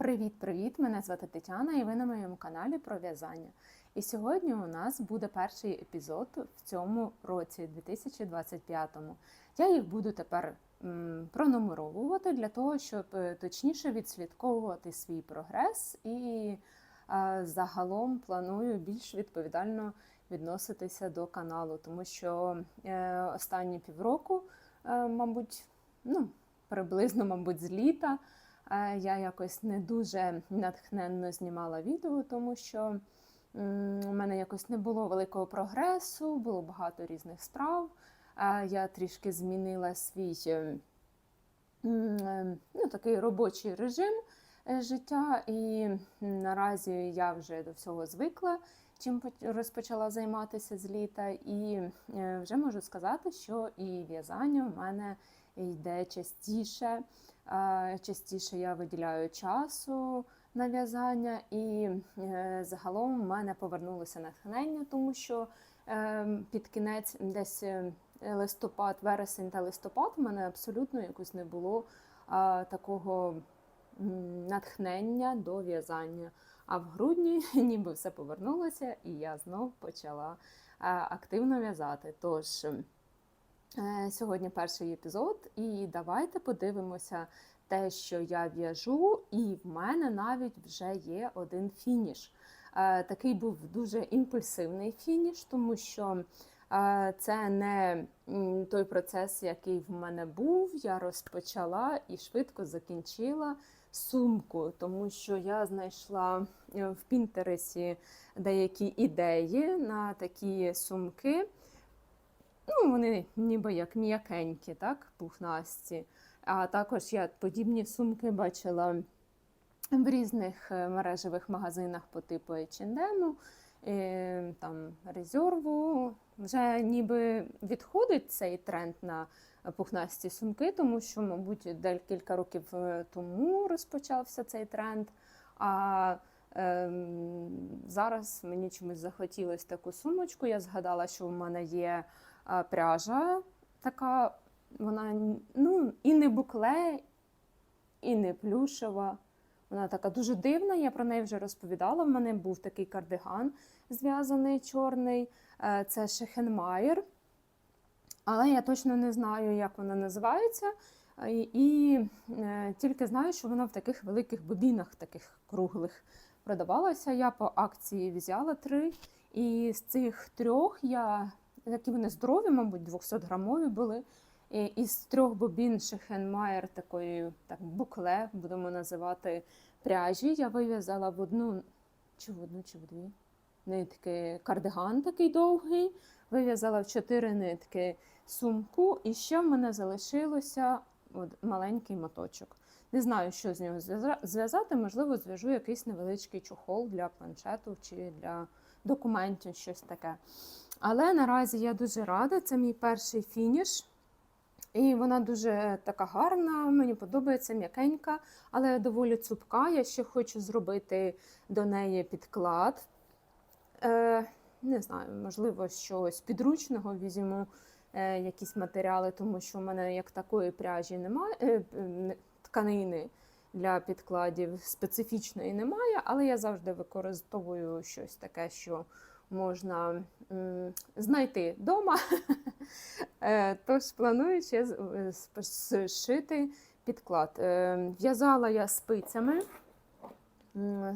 Привіт-привіт! Мене звати Тетяна і ви на моєму каналі про в'язання. І сьогодні у нас буде перший епізод в цьому році, 2025-му. Я їх буду тепер пронумеровувати для того, щоб е, точніше відслідковувати свій прогрес і загалом планую більш відповідально відноситися до каналу, тому що е, останні півроку, е, мабуть, ну, приблизно, мабуть, з літа. Е, Я якось не дуже натхненно знімала відео, тому що у мене якось не було великого прогресу, було багато різних справ. Е, Я трішки змінила свій е, ну, такий робочий режим життя, і наразі я вже до всього звикла, чим розпочала займатися з літа, і е, вже можу сказати, що і в'язання у мене йде частіше. Частіше я виділяю часу на в'язання, і е, загалом в мене повернулося натхнення, тому що е, під кінець десь листопад, вересень та листопад у мене абсолютно якось не було такого натхнення до в'язання. А в грудні ніби все повернулося, і я знов почала е, активно в'язати. Тож Е, Сьогодні перший епізод, і давайте подивимося те, що я в'яжу, і в мене навіть вже є один фініш. Е, Такий був дуже імпульсивний фініш, тому що це не той процес, який в мене був. Я розпочала і швидко закінчила сумку, тому що я знайшла е, в Пінтересі деякі ідеї на такі сумки. Ну, вони ніби як м'якенькі, так, пухнасті. А також я подібні сумки бачила в різних е, мережевих магазинах по типу H&M, е, там резерву. Вже ніби відходить цей тренд на пухнасті сумки, тому що, мабуть, декілька років е, тому розпочався цей тренд. А ем, зараз мені чомусь захотілося таку сумочку. Я згадала, що в мене є пряжа така, вона ну, і не букле, і не плюшева. Вона така дуже дивна, я про неї вже розповідала. В мене був такий кардиган зв'язаний чорний. Е, Це Шехенмайер. Але я точно не знаю, як вона називається. І е, тільки знаю, що вона в таких великих бобінах, таких круглих продавалася. Я по акції взяла три. І з цих трьох я такі вони здорові, мабуть, 200 грамові були. І із трьох бобін Шехенмайер такої так, букле, будемо називати пряжі. Я вив'язала в одну чи в одну, чи в дві нитки кардиган такий довгий. Вив'язала в чотири нитки сумку, і ще в мене залишилося от, маленький моточок. Не знаю, що з нього зв'язати. Можливо, зв'яжу якийсь невеличкий чохол для планшету чи для документів, щось таке. Але наразі я дуже рада, це мій перший фініш. І вона дуже така гарна, мені подобається м'якенька, але доволі цупка. Я ще хочу зробити до неї підклад. Е, не знаю, можливо, щось підручного візьму, якісь матеріали, тому що в мене як такої пряжі немає, е, е, тканини для підкладів специфічної немає, але я завжди використовую щось таке, що можна знайти вдома. Е, Тож планую ще е, зшити підклад. Е, В'язала я спицями,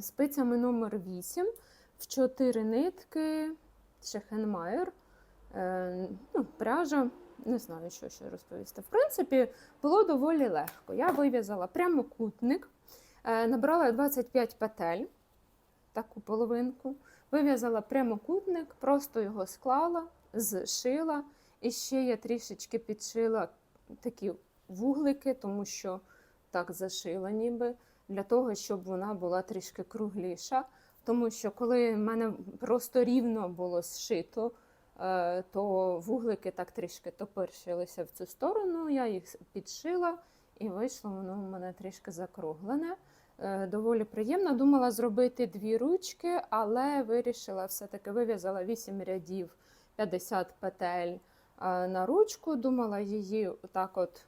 спицями номер 8 в 4 нитки Шехенмайер. Е, Ну, пряжа, не знаю, що ще розповісти. В принципі, було доволі легко. Я вив'язала прямокутник, е, набрала 25 петель, таку половинку. Вив'язала прямокутник, просто його склала, зшила. І ще я трішечки підшила такі вуглики, тому що так зашила ніби, для того, щоб вона була трішки кругліша. Тому що коли в мене просто рівно було зшито, то вуглики так трішки топиршилися в цю сторону. Я їх підшила і вийшло воно у мене трішки закруглене. Е, Доволі приємно. Думала зробити дві ручки, але вирішила все-таки вив'язала 8 рядів 50 петель е, на ручку. Думала її отак от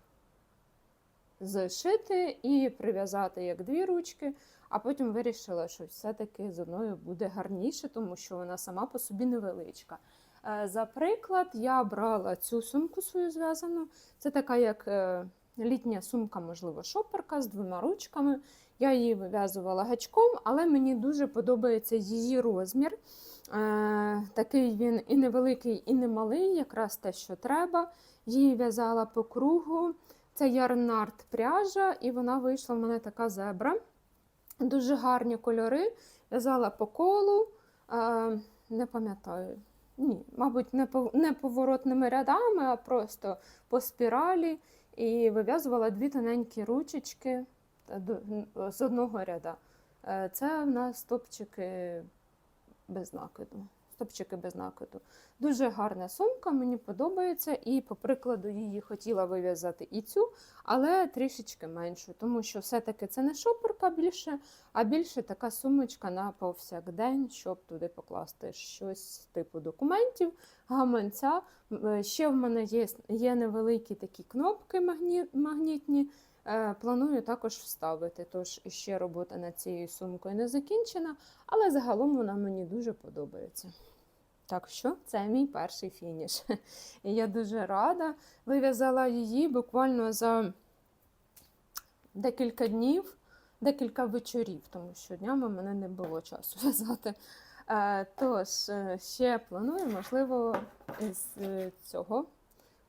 зшити і прив'язати як дві ручки, а потім вирішила, що все-таки з одною буде гарніше, тому що вона сама по собі невеличка. Е, За приклад, я брала цю сумку свою зв'язану. Це така як е, літня сумка, можливо, шоперка з двома ручками. Я її вив'язувала гачком, але мені дуже подобається її розмір. Е, Такий він і невеликий, і не малий, якраз те, що треба. Її в'язала по кругу. Це ярнард пряжа, і вона вийшла в мене така зебра. Дуже гарні кольори. В'язала по колу. Не пам'ятаю. Ні, мабуть, не по- поворотними рядами, а просто по спіралі. І вив'язувала дві тоненькі ручечки з одного ряда. Е, Це в нас топчики без накиду. Стопчики без накиду. Дуже гарна сумка, мені подобається. І, по прикладу, її хотіла вив'язати і цю, але трішечки меншу, тому що все-таки це не шоперка більше, а більше така сумочка на повсякдень, щоб туди покласти щось типу документів, гаманця. Е, Ще в мене є, є невеликі такі кнопки магні- магнітні. Е, Планую також вставити. Тож ще робота над цією сумкою не закінчена, але загалом вона мені дуже подобається. Так що це мій перший фініш. І я дуже рада. Вив'язала її буквально за декілька днів, декілька вечорів, тому що днями в мене не було часу в'язати. Е, Тож, е, ще планую, можливо, е, цього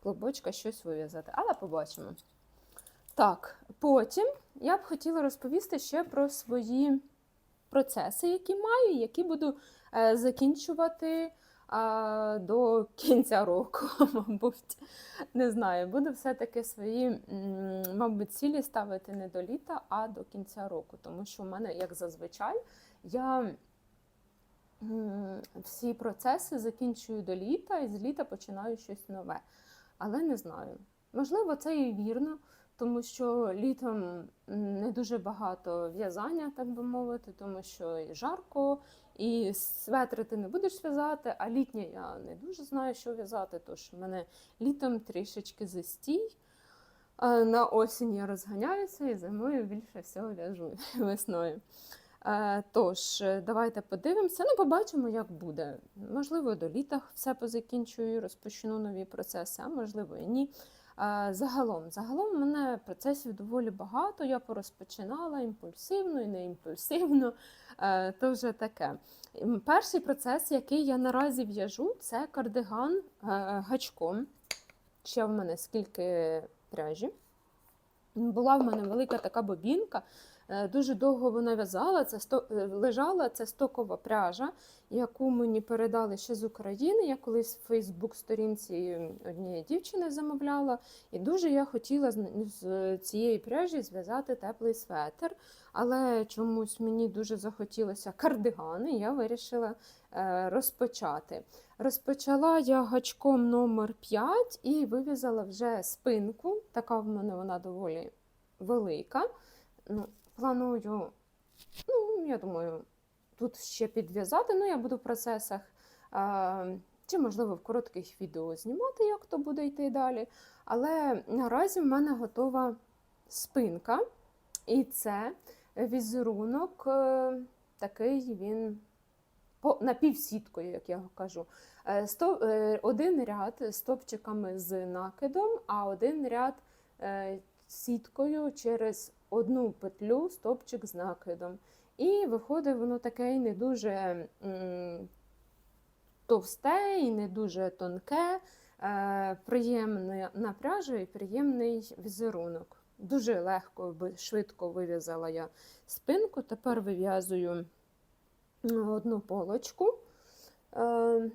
клубочка щось вив'язати, але побачимо. Так, потім я б хотіла розповісти ще про свої процеси, які маю, які буду е, закінчувати до кінця року, мабуть. Не знаю, буду все-таки свої, мабуть, цілі ставити не до літа, а до кінця року. Тому що в мене, як зазвичай, я всі процеси закінчую до літа і з літа починаю щось нове. Але не знаю. Можливо, це і вірно, тому що літом не дуже багато в'язання, так би мовити, тому що і жарко, і светри ти не будеш в'язати, а літнє я не дуже знаю, що в'язати, тож в мене літом трішечки застій. На осінь я розганяюся і зимою більше всього в'яжу весною. Е, Тож, е, давайте подивимося. Ну, побачимо, як буде. Можливо, до літа все позакінчую, розпочну нові процеси, а можливо і ні. Е, Загалом, загалом в мене процесів доволі багато. Я порозпочинала імпульсивно і не імпульсивно. Е, То вже таке. Перший процес, який я наразі в'яжу, це кардиган е, гачком. Ще в мене скільки пряжі. Була в мене велика така бобінка. Е, Дуже довго вона в'язала, це сто... е, лежала це стокова пряжа, яку мені передали ще з України. Я колись в Фейсбук-сторінці однієї дівчини замовляла. І дуже я хотіла з- цієї пряжі зв'язати теплий светр. Але чомусь мені дуже захотілося кардигани, я вирішила е, розпочати. Розпочала я гачком номер 5 і вив'язала вже спинку. Така в мене вона доволі велика. Ну, планую, ну, я думаю, тут ще підв'язати. Ну, я буду в процесах, е, чи, можливо, в коротких відео знімати, як то буде йти далі. Але наразі в мене готова спинка, і це візерунок е, такий він напівсіткою, як я кажу. Е, е, один ряд з топчиками з накидом, а один ряд сіткою через одну петлю стопчик з накидом. І виходить воно таке й не дуже товсте і не дуже тонке, е, приємне на пряжу і приємний візерунок. Дуже легко, швидко вив'язала я спинку. Тепер вив'язую одну полочку. Е,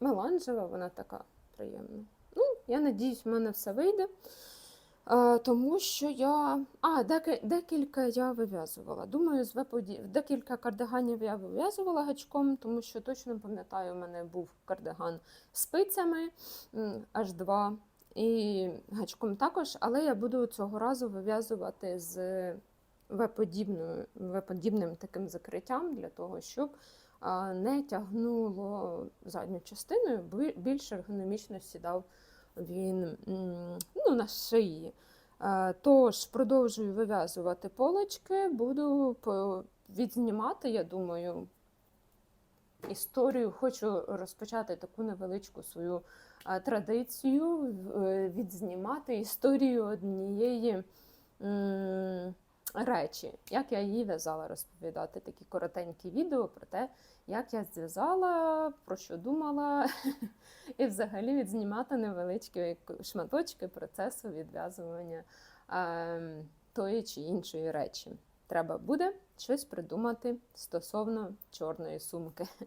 меланжева, вона така приємна. Ну, я надіюсь, в мене все вийде. Е, тому що я. А, декілька я вив'язувала. Думаю, з виподі... декілька кардиганів я вив'язувала гачком, тому що точно пам'ятаю, у мене був кардиган спицями аж два. І гачком також, але я буду цього разу вив'язувати з веподібним таким закриттям для того, щоб не тягнуло задню частиною, бі- більш ергономічно сідав він ну, на шиї. Е, Тож продовжую вив'язувати полочки, буду відзнімати, я думаю, історію. Хочу розпочати таку невеличку свою е, традицію, е, відзнімати історію однієї речі, як я її в'язала, розповідати такі коротенькі відео про те, як я зв'язала, про що думала, і взагалі відзнімати невеличкі шматочки процесу відв'язування е, тої чи іншої речі. Треба буде щось придумати стосовно чорної сумки.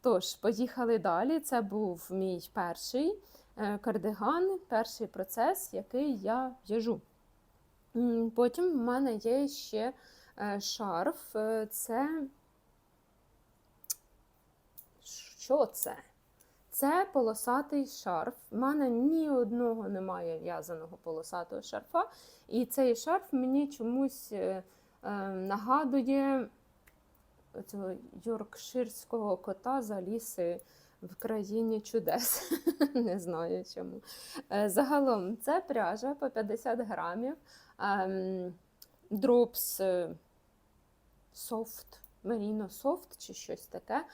Тож, поїхали далі. Це був мій перший е, кардиган, перший процес, який я в'яжу. Потім в мене є ще е, шарф. Е, Це. Що це? Це полосатий шарф. У мене ні одного немає в'язаного полосатого шарфа. І цей шарф мені чомусь е, нагадує цього йоркширського кота з Аліси в країні чудес. Не знаю чому. Загалом це пряжа по 50 грамів. Ем, Дропс е, софт, меріно софт чи щось таке.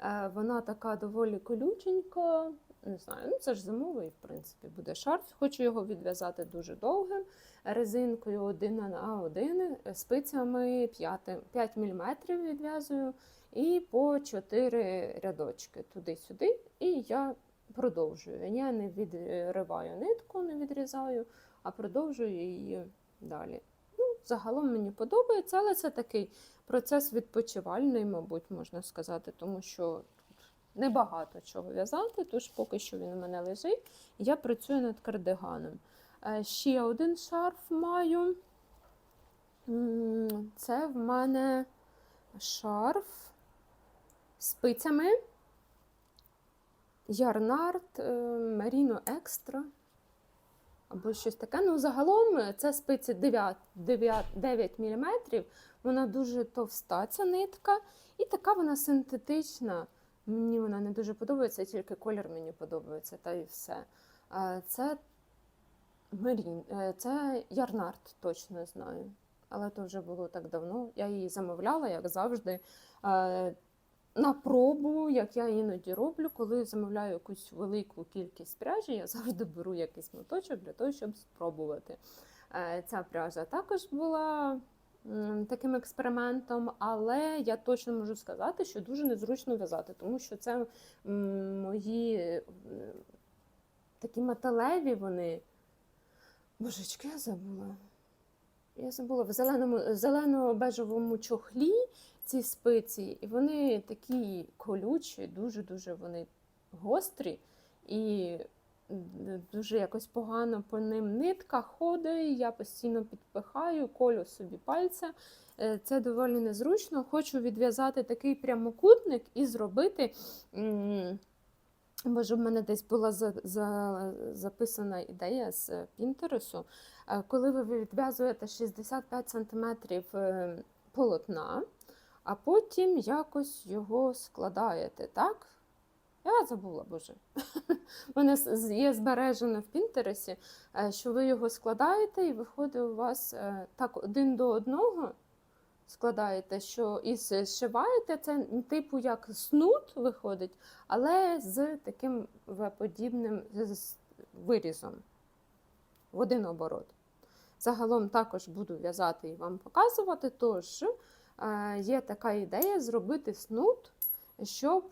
Е, Вона така доволі колюченька. Не знаю, ну це ж зимовий, в принципі, буде шарф. Хочу його відв'язати дуже довгим резинкою 1 на 1, спицями 5, 5 мм відв'язую і по 4 рядочки туди-сюди. І я продовжую. Я не відриваю нитку, не відрізаю, а продовжую її далі. Ну, Загалом мені подобається, але це такий процес відпочивальний, мабуть, можна сказати, тому що тут небагато чого в'язати, тож поки що він у мене лежить. Я працюю над кардиганом. Е, Ще один шарф маю. Це в мене шарф спицями. Ярнард Merino Екстра. Або щось таке. Ну, загалом е, це спиці 9, 9, 9 мм. Вона дуже товста, ця нитка. І така вона синтетична. Мені вона не дуже подобається, тільки колір мені подобається, та і все. Це Мерін, е, це Ярнард, точно знаю. Але то вже було так давно. Я її замовляла, як завжди, на пробу, як я іноді роблю, коли замовляю якусь велику кількість пряжі, я завжди беру якийсь моточок для того, щоб спробувати. Е, Ця пряжа також була таким експериментом, але я точно можу сказати, що дуже незручно в'язати, тому що це мої такі металеві вони. Божечки, я забула. Я забула в зеленому, зелено-бежевому чохлі ці спиці, і вони такі колючі, дуже-дуже вони гострі і дуже якось погано по ним нитка ходить, я постійно підпихаю, колю собі пальця. Е, Це доволі незручно. Хочу відв'язати такий прямокутник і зробити. м, Боже, в мене десь була за, за, записана ідея з Пінтересу. Е, Коли ви відв'язуєте 65 см полотна, а потім якось його складаєте, так? Я забула, боже. У мене є збережено в Пінтересі, е, що ви його складаєте, і виходить у вас е, так один до одного складаєте, що і зшиваєте це типу як снуд виходить, але з таким з вирізом в один оборот. Загалом також буду в'язати і вам показувати. Тож є така ідея зробити снуд, щоб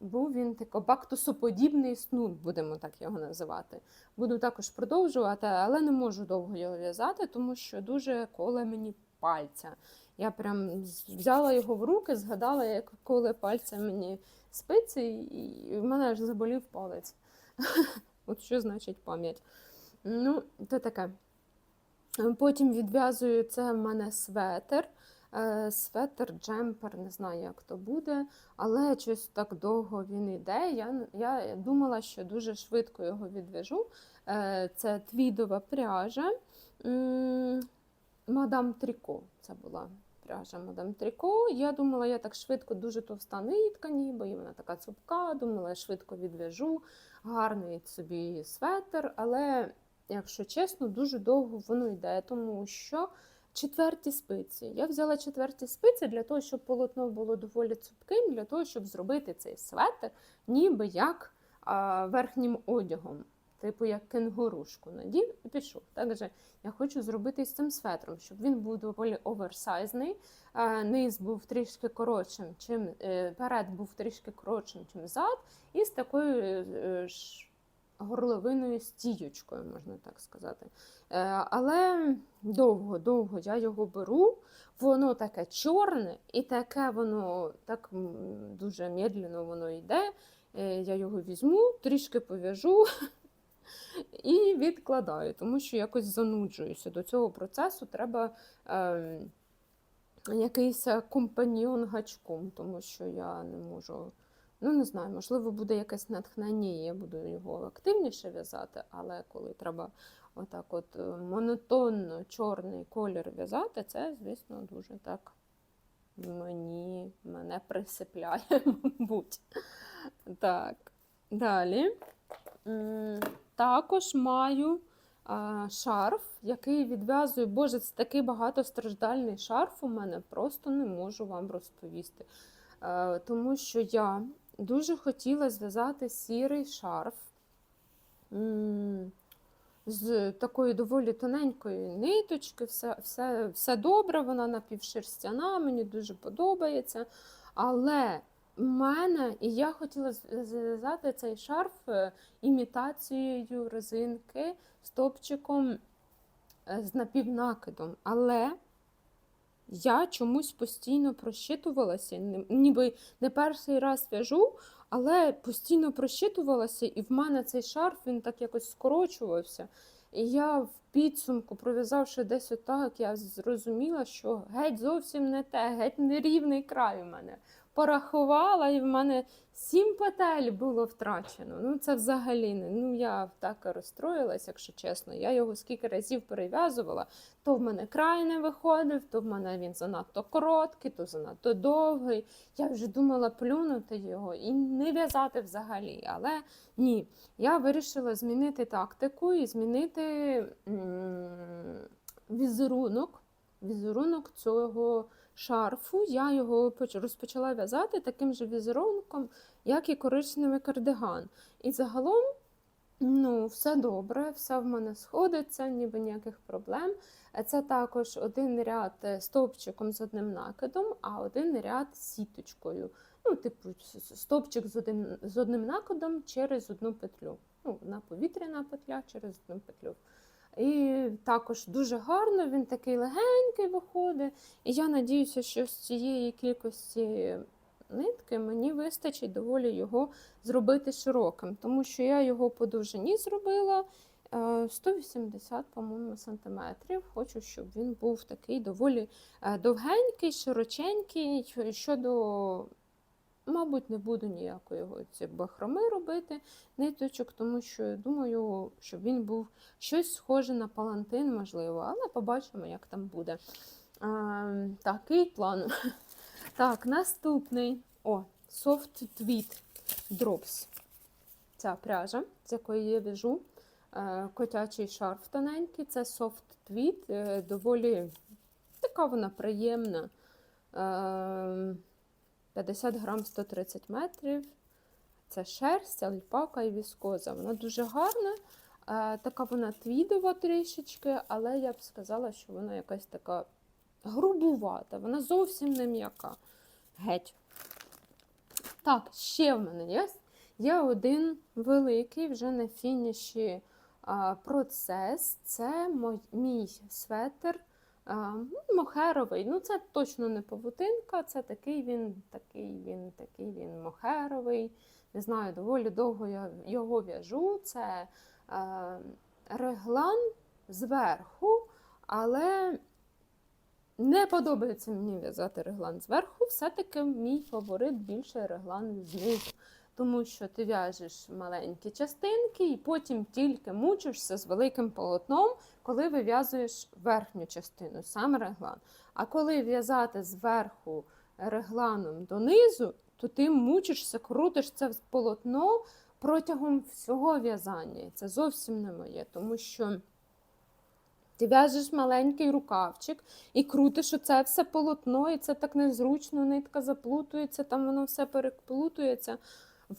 був він тако бактусоподібний снуд, будемо так його називати. Буду також продовжувати, але не можу довго його в'язати, тому що дуже коле мені пальця. Я прям взяла його в руки, згадала, як коле пальця мені спиці, і в мене аж заболів палець. От що значить пам'ять. Ну, то таке. Потім відв'язую це в мене светер. Е, Светер, джемпер, не знаю, як то буде, але щось так довго він йде. Я, я думала, що дуже швидко його відв'яжу. Е, Це твідова пряжа. Мадам Тріко це була пряжа Мадам Тріко. Я думала, я так швидко дуже товста нитка, ніби і вона така цупка. Думала, я швидко відв'яжу, гарний собі светр, але, якщо чесно, дуже довго воно йде, тому що четверті спиці. Я взяла четверті спиці для того, щоб полотно було доволі цупким, для того, щоб зробити цей светр, ніби як а, верхнім одягом. Типу як кенгурушку надів і пішов. Також я хочу зробити з цим светром, щоб він був доволі оверсайзний. е, Низ був трішки коротшим, чим е, перед був трішки коротшим, чим зад, і з такою е, ж горловиною стіючкою, можна так сказати. Е, Але довго-довго я його беру, воно таке чорне, і таке воно так дуже медленно воно йде. Е, Я його візьму, трішки пов'яжу і відкладаю, тому що якось зануджуюся. До цього процесу треба е, якийсь компаньйон гачком, тому що я не можу. Ну, не знаю, можливо, буде якесь натхнення, і я буду його активніше в'язати, але коли треба отак от е, монотонно чорний колір в'язати, це, звісно, дуже так мені мене присипляє, мабуть. Так, далі. Також маю шарф, який відв'язую. Боже, це такий багатостраждальний шарф у мене, просто не можу вам розповісти. Е, Тому що я дуже хотіла зв'язати сірий шарф з такої доволі тоненької ниточки. Все, все, все добре, вона напівшерстяна, мені дуже подобається. Але в мене, і я хотіла зв'язати цей шарф е, імітацією резинки з топчиком е, з напівнакидом. Але я чомусь постійно прощитувалася, ні- ніби не перший раз в'яжу, але постійно прощитувалася, і в мене цей шарф він так якось скорочувався. І я в підсумку, пров'язавши десь отак, я зрозуміла, що геть зовсім не те, геть нерівний край у мене. Порахувала, і в мене сім петель було втрачено. Ну це взагалі не. Ну я так розстроїлась, якщо чесно. Я його скільки разів перев'язувала, то в мене край не виходив, то в мене він занадто короткий, то занадто довгий. Я вже думала плюнути його і не в'язати взагалі. Але ні, я вирішила змінити тактику і змінити м, візерунок, візерунок цього шарфу. Я його поч- розпочала в'язати таким же візерунком, як і коричневий кардиган. І загалом. Ну, все добре, все в мене сходиться, ніби ніяких проблем. Е, Це також один ряд е, стовпчиком з одним накидом, а один ряд сіточкою. Ну, типу, стовпчик з одним, з одним накидом через одну петлю. Ну, одна повітряна петля через одну петлю. І також дуже гарно, він такий легенький виходить. І я надіюся, що з цієї кількості нитки мені вистачить доволі його зробити широким, тому що я його по довжині зробила е, 180, по-моєму, сантиметрів. Хочу, щоб він був такий доволі е, довгенький, широченький. Щодо, мабуть, не буду ніякої бахроми робити ниточок, тому що я думаю, щоб він був щось схоже на палантин, можливо, але побачимо, як там буде. Е, Такий план. Так, наступний. О, Soft Tweed Drops. Ця пряжа, з якої я в'яжу. Е, Котячий шарф тоненький. Це Soft Tweed. е, Доволі така вона приємна. Е, 50 грам 130 метрів. Це шерсть, альпака і віскоза. Вона дуже гарна. Е, Така вона твідова трішечки, але я б сказала, що вона якась така грубувата, вона зовсім не м'яка. Геть. Так, ще в мене є. Є один великий, вже на фініші а, процес. Це мій светр мохеровий. Ну, це точно не павутинка, це такий він, такий він, такий він мохеровий. Не знаю, доволі довго я його в'яжу. Це а, реглан зверху, але не подобається мені в'язати реглан зверху. Все-таки мій фаворит більше реглан знизу. Тому що ти в'яжеш маленькі частинки і потім тільки мучишся з великим полотном, коли вив'язуєш верхню частину, сам реглан. А коли в'язати зверху регланом донизу, то ти мучишся, крутиш це полотно протягом всього в'язання. І це зовсім не моє, тому що ти в'яжеш маленький рукавчик і крутиш оце все полотно, і це так незручно, нитка заплутується, там воно все переплутується.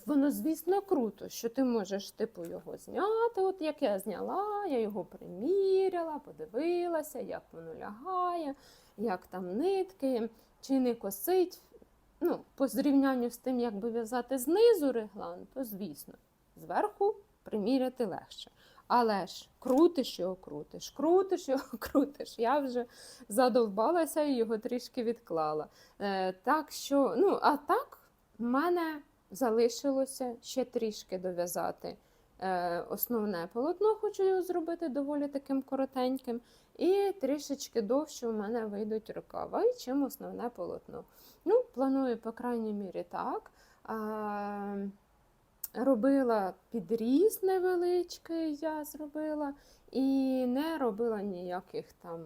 Воно, звісно, круто, що ти можеш типу його зняти. От як я зняла, я його приміряла, подивилася, як воно лягає, як там нитки, чи не косить. Ну, по зрівнянню з тим, як би в'язати знизу реглан, то звісно, зверху приміряти легше. Але ж крутиш його, крутиш, крутиш його, крутиш. Я вже задовбалася і його трішки відклала. Е, так що, ну, а так, в мене залишилося ще трішки дов'язати е, основне полотно, хочу його зробити доволі таким коротеньким. І трішечки довше у мене вийдуть рукава, і чим основне полотно. Ну, планую, по крайній мірі, так. А, робила підріз невеличкий, я зробила, і не робила ніяких там,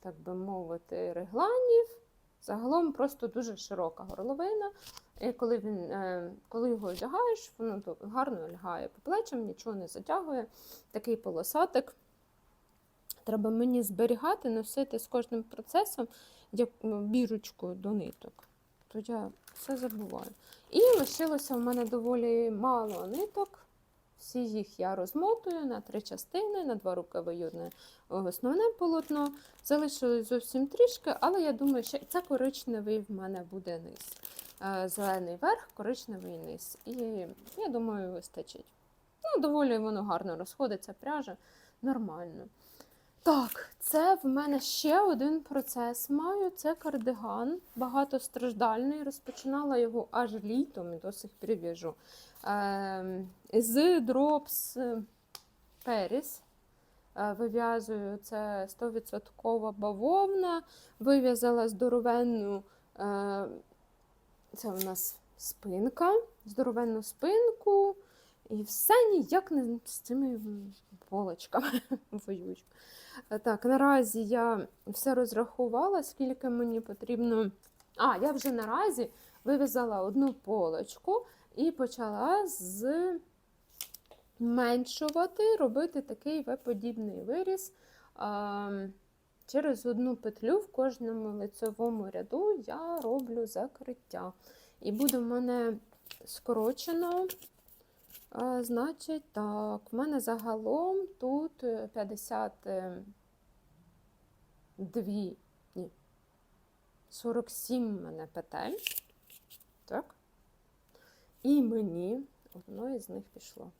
так би мовити, регланів. Загалом просто дуже широка горловина. І коли він, е, коли його одягаєш, воно гарно лягає по плечам, нічого не затягує. Такий полосатик. Треба мені зберігати, носити з кожним процесом як ну, бірочку до ниток. То я все забуваю. І лишилося в мене доволі мало ниток. Всі їх я розмотую на три частини, на два рукави і основне полотно. Залишилось зовсім трішки, але я думаю, що це коричневий в мене буде низ. Е, Зелений верх, коричневий низ. І я думаю, вистачить. Ну, доволі воно гарно розходиться, пряжа нормально. Так, це в мене ще один процес маю. Це кардиган, багатостраждальний. Розпочинала його аж літом і до сих пір в'яжу. Е, з Drops Paris. Е, Вив'язую це 100% бавовна. Вив'язала здоровенну, е, це у нас спинка, здоровенну спинку. І все ніяк не з цими полочками воюю. Так, наразі я все розрахувала, скільки мені потрібно. А, я вже наразі вив'язала одну полочку і почала зменшувати, робити такий В-подібний виріз. Через одну петлю в кожному лицевому ряду я роблю закриття. І буде в мене скорочено. Значить, так, в мене загалом тут 52, ні, 47 в мене петель. Так. І мені, одно із них пішло.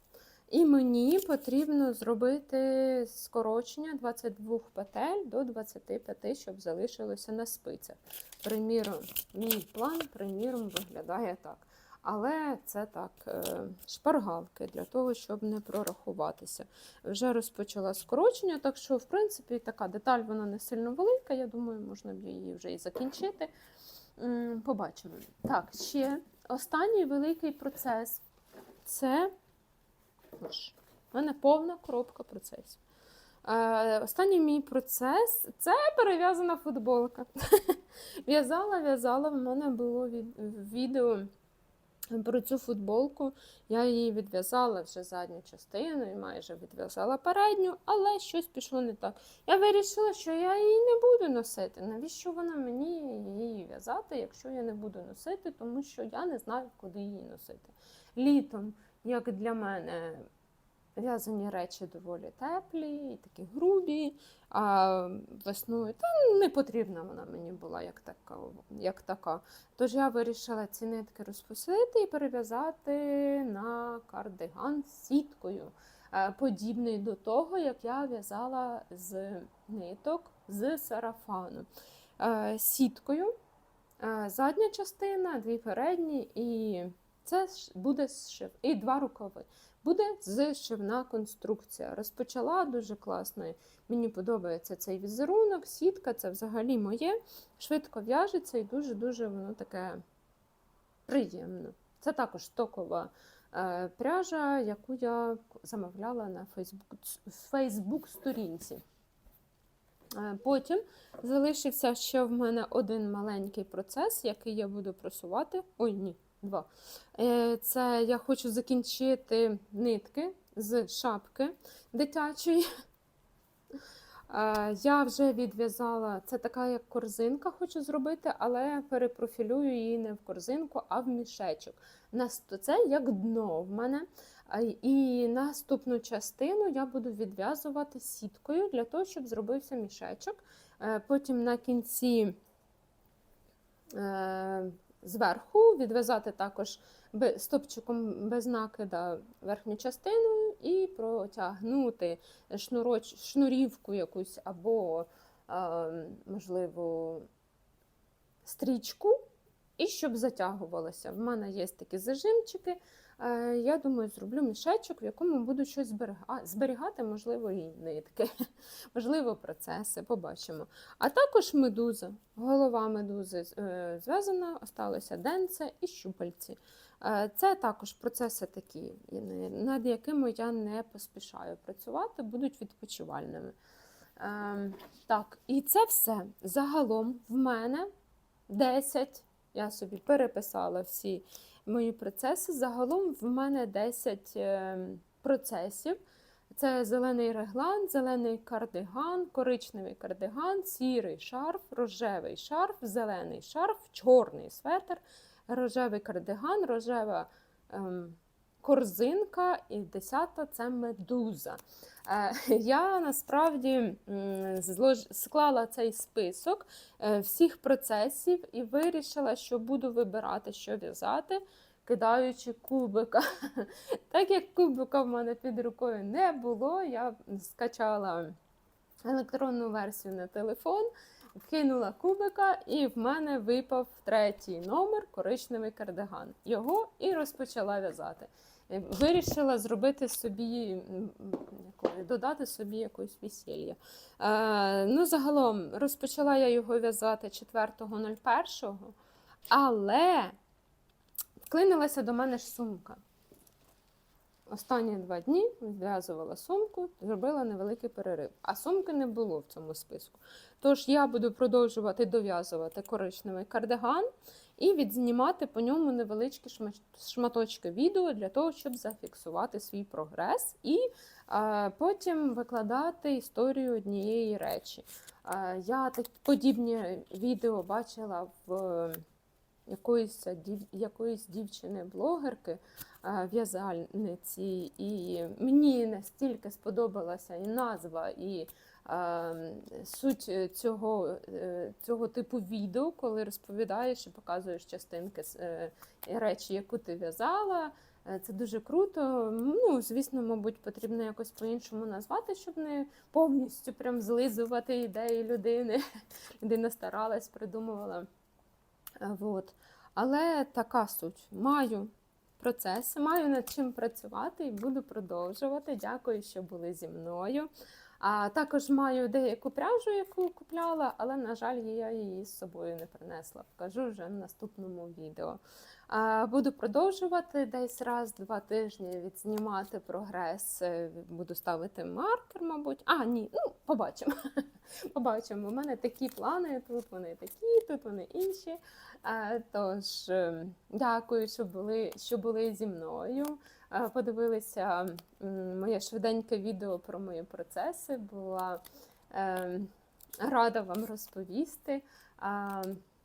І мені потрібно зробити скорочення 22 петель до 25, щоб залишилося на спицях. Приміром, мій план, приміром, виглядає так. Але це так, е, шпаргалки для того, щоб не прорахуватися. Вже розпочала скорочення, так що, в принципі, така деталь вона не сильно велика. Я думаю, можна б її вже і закінчити. Побачимо. Так, ще останній великий процес це в мене повна коробка процесів. Е, Останній мій процес це перев'язана футболка. В'язала, в'язала, в мене було від, відео про цю футболку. Я її відв'язала вже задню частину і майже відв'язала передню, але щось пішло не так. Я вирішила, що я її не буду носити. Навіщо вона мені її в'язати, якщо я не буду носити, тому що я не знаю, куди її носити. Літом, як для мене, в'язані речі доволі теплі, і такі грубі, а весною та не потрібна вона мені була як така. як така. Тож я вирішила ці нитки розпустити і перев'язати на кардиган сіткою, е, подібний до того, як я в'язала з ниток з сарафану. Е, сіткою. Е, задня частина, дві передні, і це буде зшив. І два рукави. Буде зшивна конструкція. Розпочала дуже класно. Мені подобається цей візерунок, сітка це взагалі моє. Швидко в'яжеться і дуже-дуже воно таке приємно. Це також стокова е, пряжа, яку я замовляла на Facebook, Facebook сторінці. Е, Потім залишився ще в мене один маленький процес, який я буду просувати. Ой, ні, два. Е, Це я хочу закінчити нитки з шапки дитячої. Е, Я вже відв'язала, це така як корзинка хочу зробити, але перепрофілюю її не в корзинку, а в мішечок. Це як дно в мене. І наступну частину я буду відв'язувати сіткою для того, щоб зробився мішечок. Е, Потім на кінці зверху відв'язати також стопчиком без накида верхню частину і протягнути шнуроч, шнурівку якусь або, можливо, стрічку, і щоб затягувалося. В мене є такі зажимчики. Е, Я думаю, зроблю мішечок, в якому буду щось зберіга- зберігати, можливо, і нитки, можливо, процеси, побачимо. А також медуза, голова медузи е, зв'язана, осталося денце і щупальці. Е, Це також процеси такі, над якими я не поспішаю працювати, будуть відпочивальними. Ем, Так, і це все. Загалом в мене 10, я собі переписала всі мої процеси. Загалом в мене 10 е, процесів. Це зелений реглан, зелений кардиган, коричневий кардиган, сірий шарф, рожевий шарф, зелений шарф, чорний светр, рожевий кардиган, рожева ем, корзинка і десята це медуза. Е, я насправді склала цей список е, всіх процесів і вирішила, що буду вибирати, що в'язати, кидаючи кубика. Так як кубика в мене під рукою не було, я скачала електронну версію на телефон, кинула кубика, і в мене випав третій номер коричневий кардиган. Його і розпочала в'язати. Вирішила зробити собі, додати собі якусь весілля. Е, ну, загалом розпочала я його в'язати 4.01, але вклинилася до мене ж сумка. Останні два дні зв'язувала сумку, зробила невеликий перерив. А сумки не було в цьому списку. Тож я буду продовжувати дов'язувати коричневий кардиган і відзнімати по ньому невеличкі шма- шматочки відео для того, щоб зафіксувати свій прогрес і е, потім викладати історію однієї речі. Е, я так подібні відео бачила в якоїсь, якоїсь дівчини-блогерки в'язальниці, і мені настільки сподобалася і назва, і суть цього, е, цього типу відео, коли розповідаєш і показуєш частинки е, речі, яку ти в'язала. Е, Це дуже круто. Ну, звісно, мабуть, потрібно якось по-іншому назвати, щоб не повністю прям злизувати ідеї людини. Людина старалась, придумувала. Е, Вот. Але така суть. Маю процеси, маю над чим працювати і буду продовжувати. Дякую, що були зі мною. А також маю деяку пряжу, яку купляла, але, на жаль, я її з собою не принесла. Покажу вже в наступному відео. А, Буду продовжувати десь раз-два тижні відзнімати прогрес. Е, Буду ставити маркер, мабуть. А, ні, ну побачимо. Побачимо. У мене такі плани, тут вони такі, тут вони інші. Е, Тож, е, дякую, що були, що були зі мною. Е, Подивилися моє швиденьке відео про мої процеси. Була рада вам розповісти.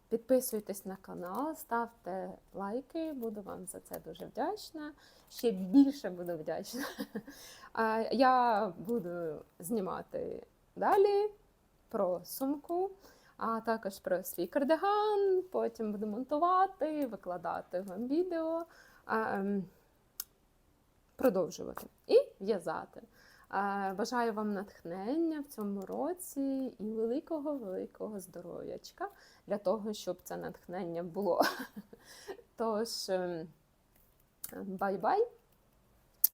Підписуйтесь на канал, ставте лайки, буду вам за це дуже вдячна. Ще більше буду вдячна. Я буду знімати далі про сумку, а також про свій кардиган. Потім буду монтувати, викладати вам відео, ем, продовжувати і в'язати. Е, Бажаю вам натхнення в цьому році і великого великого здоров'ячка для того, щоб це натхнення було. Тож, ем, бай-бай!